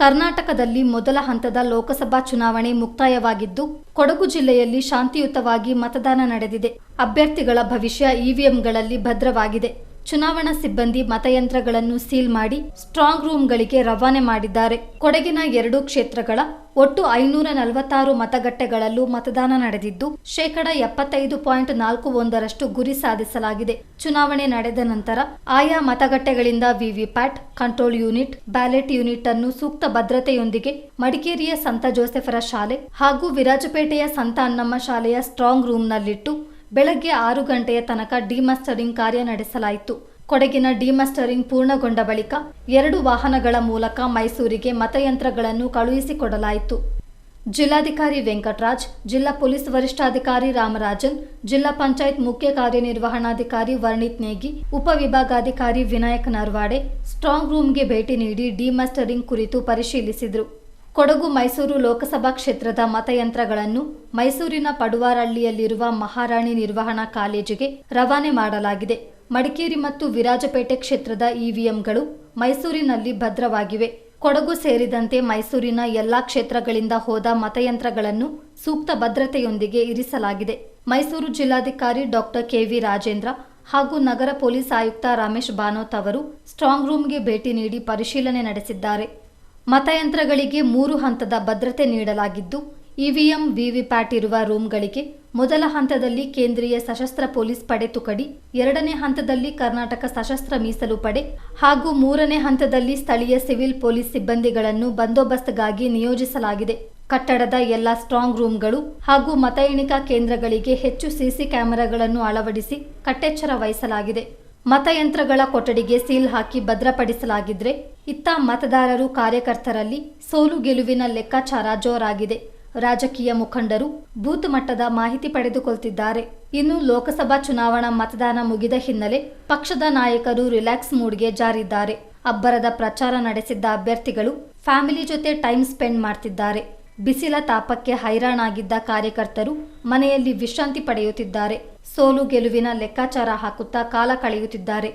ಕರ್ನಾಟಕದಲ್ಲಿ ಮೊದಲ ಹಂತದ ಲೋಕಸಭಾ ಚುನಾವಣೆ ಮುಕ್ತಾಯವಾಗಿದ್ದು, ಕೊಡಗು ಜಿಲ್ಲೆಯಲ್ಲಿ ಶಾಂತಿಯುತವಾಗಿ ಮತದಾನ ನಡೆದಿದೆ. ಅಭ್ಯರ್ಥಿಗಳ ಭವಿಷ್ಯ ಇವಿಎಂಗಳಲ್ಲಿ ಭದ್ರವಾಗಿದೆ. ಚುನಾವಣಾ ಸಿಬ್ಬಂದಿ ಮತಯಂತ್ರಗಳನ್ನು ಸೀಲ್ ಮಾಡಿ ಸ್ಟ್ರಾಂಗ್ ರೂಂಗಳಿಗೆ ರವಾನೆ ಮಾಡಿದ್ದಾರೆ. ಕೊಡಗಿನ ಎರಡು ಕ್ಷೇತ್ರಗಳ ಒಟ್ಟು ಐನೂರ ನಲವತ್ತಾರು ಮತಗಟ್ಟೆಗಳಲ್ಲೂ ಮತದಾನ ನಡೆದಿದ್ದು, ಶೇಕಡ ಎಪ್ಪತ್ತೈದು ಪಾಯಿಂಟ್ ನಾಲ್ಕು ಒಂದರಷ್ಟು ಗುರಿ ಸಾಧಿಸಲಾಗಿದೆ. ಚುನಾವಣೆ ನಡೆದ ನಂತರ ಆಯಾ ಮತಗಟ್ಟೆಗಳಿಂದ VVPAT, control unit, ballot unit ಅನ್ನು ಸೂಕ್ತ ಭದ್ರತೆಯೊಂದಿಗೆ ಮಡಿಕೇರಿಯ ಸಂತ ಜೋಸೆಫರ ಶಾಲೆ ಹಾಗೂ ವಿರಾಜಪೇಟೆಯ ಸಂತ ಅನ್ನಮ್ಮ ಶಾಲೆಯ ಸ್ಟ್ರಾಂಗ್ ರೂಂನಲ್ಲಿಟ್ಟು ಬೆಳಗ್ಗೆ ಆರು ಗಂಟೆಯ ತನಕ ಡಿಮಸ್ಟರಿಂಗ್ ಕಾರ್ಯ ನಡೆಸಲಾಯಿತು. ಕೊಡಗಿನ ಡಿಮಸ್ಟರಿಂಗ್ ಪೂರ್ಣಗೊಂಡ ಬಳಿಕ ಎರಡು ವಾಹನಗಳ ಮೂಲಕ ಮೈಸೂರಿಗೆ ಮತಯಂತ್ರಗಳನ್ನು ಕಳುಹಿಸಿಕೊಡಲಾಯಿತು. ಜಿಲ್ಲಾಧಿಕಾರಿ ವೆಂಕಟರಾಜ್, ಜಿಲ್ಲಾ ಪೊಲೀಸ್ ವರಿಷ್ಠಾಧಿಕಾರಿ ರಾಮರಾಜನ್, ಜಿಲ್ಲಾ ಪಂಚಾಯತ್ ಮುಖ್ಯ ಕಾರ್ಯನಿರ್ವಹಣಾಧಿಕಾರಿ ವರ್ಣಿತ್ ನೇಗಿ, ಉಪವಿಭಾಗಾಧಿಕಾರಿ ವಿನಾಯಕ್ ನರ್ವಾಡೆ ಸ್ಟ್ರಾಂಗ್ ರೂಮ್ಗೆ ಭೇಟಿ ನೀಡಿ ಡಿಮಸ್ಟರಿಂಗ್ ಕುರಿತು ಪರಿಶೀಲಿಸಿದರು. ಕೊಡಗು ಮೈಸೂರು ಲೋಕಸಭಾ ಕ್ಷೇತ್ರದ ಮತಯಂತ್ರಗಳನ್ನು ಮೈಸೂರಿನ ಪಡುವಾರಳ್ಳಿಯಲ್ಲಿರುವ ಮಹಾರಾಣಿ ನಿರ್ವಹಣಾ ಕಾಲೇಜಿಗೆ ರವಾನೆ ಮಾಡಲಾಗಿದೆ. ಮಡಿಕೇರಿ ಮತ್ತು ವಿರಾಜಪೇಟೆ ಕ್ಷೇತ್ರದ ಇವಿಎಂಗಳು ಮೈಸೂರಿನಲ್ಲಿ ಭದ್ರವಾಗಿವೆ. ಕೊಡಗು ಸೇರಿದಂತೆ ಮೈಸೂರಿನ ಎಲ್ಲಾ ಕ್ಷೇತ್ರಗಳಿಂದ ಹೋದ ಮತಯಂತ್ರಗಳನ್ನು ಸೂಕ್ತ ಭದ್ರತೆಯೊಂದಿಗೆ ಇರಿಸಲಾಗಿದೆ. ಮೈಸೂರು ಜಿಲ್ಲಾಧಿಕಾರಿ ಡಾಕ್ಟರ್ ಕೆವಿ ರಾಜೇಂದ್ರ ಹಾಗೂ ನಗರ ಪೊಲೀಸ್ ಆಯುಕ್ತ ರಮೇಶ್ ಬಾನೋತ್ ಅವರು ಸ್ಟ್ರಾಂಗ್ ರೂಮ್ಗೆ ಭೇಟಿ ನೀಡಿ ಪರಿಶೀಲನೆ ನಡೆಸಿದ್ದಾರೆ. ಮತಯಂತ್ರಗಳಿಗೆ ಮೂರು ಹಂತದ ಭದ್ರತೆ ನೀಡಲಾಗಿದ್ದು, ಇವಿಎಂ, ವಿವಿಪ್ಯಾಟ್ ಇರುವ ರೂಂಗಳಿಗೆ ಮೊದಲ ಹಂತದಲ್ಲಿ ಕೇಂದ್ರೀಯ ಸಶಸ್ತ್ರ ಪೊಲೀಸ್ ಪಡೆ ತುಕಡಿ, ಎರಡನೇ ಹಂತದಲ್ಲಿ ಕರ್ನಾಟಕ ಸಶಸ್ತ್ರ ಮೀಸಲು ಪಡೆ ಹಾಗೂ ಮೂರನೇ ಹಂತದಲ್ಲಿ ಸ್ಥಳೀಯ ಸಿವಿಲ್ ಪೊಲೀಸ್ ಸಿಬ್ಬಂದಿಗಳನ್ನು ಬಂದೋಬಸ್ತ್ಗಾಗಿ ನಿಯೋಜಿಸಲಾಗಿದೆ. ಕಟ್ಟಡದ ಎಲ್ಲ ಸ್ಟ್ರಾಂಗ್ ರೂಂಗಳು ಹಾಗೂ ಮತ ಎಣಿಕಾ ಕೇಂದ್ರಗಳಿಗೆ ಹೆಚ್ಚು ಸಿಸಿ ಕ್ಯಾಮೆರಾಗಳನ್ನು ಅಳವಡಿಸಿ ಕಟ್ಟೆಚ್ಚರ ವಹಿಸಲಾಗಿದೆ. ಮತಯಂತ್ರಗಳ ಕೊಠಡಿಗೆ ಸೀಲ್ ಹಾಕಿ ಭದ್ರಪಡಿಸಲಾಗಿದ್ರೆ ಇತ್ತ ಮತದಾರರು ಕಾರ್ಯಕರ್ತರಲ್ಲಿ ಸೋಲು ಗೆಲುವಿನ ಲೆಕ್ಕಾಚಾರ ಜೋರಾಗಿದೆ. ರಾಜಕೀಯ ಮುಖಂಡರು ಬೂತ್ ಮಟ್ಟದ ಮಾಹಿತಿ ಪಡೆದುಕೊಳ್ತಿದ್ದಾರೆ. ಇನ್ನು ಲೋಕಸಭಾ ಚುನಾವಣಾ ಮತದಾನ ಮುಗಿದ ಹಿನ್ನೆಲೆ ಪಕ್ಷದ ನಾಯಕರು ರಿಲ್ಯಾಕ್ಸ್ ಮೂಡ್ಗೆ ಜಾರಿದ್ದಾರೆ. ಅಬ್ಬರದ ಪ್ರಚಾರ ನಡೆಸಿದ್ದ ಅಭ್ಯರ್ಥಿಗಳು ಫ್ಯಾಮಿಲಿ ಜೊತೆ ಟೈಮ್ ಸ್ಪೆಂಡ್ ಮಾಡ್ತಿದ್ದಾರೆ. ಬಿಸಿಲ ತಾಪಕ್ಕೆ ಹೈರಾಣಾಗಿದ್ದ ಕಾರ್ಯಕರ್ತರು ಮನೆಯಲ್ಲಿ ವಿಶ್ರಾಂತಿ ಪಡೆಯುತ್ತಿದ್ದಾರೆ. ಸೋಲು ಗೆಲುವಿನ ಲೆಕ್ಕಾಚಾರ ಹಾಕುತ್ತಾ ಕಾಲ ಕಳೆಯುತ್ತಿದ್ದಾರೆ.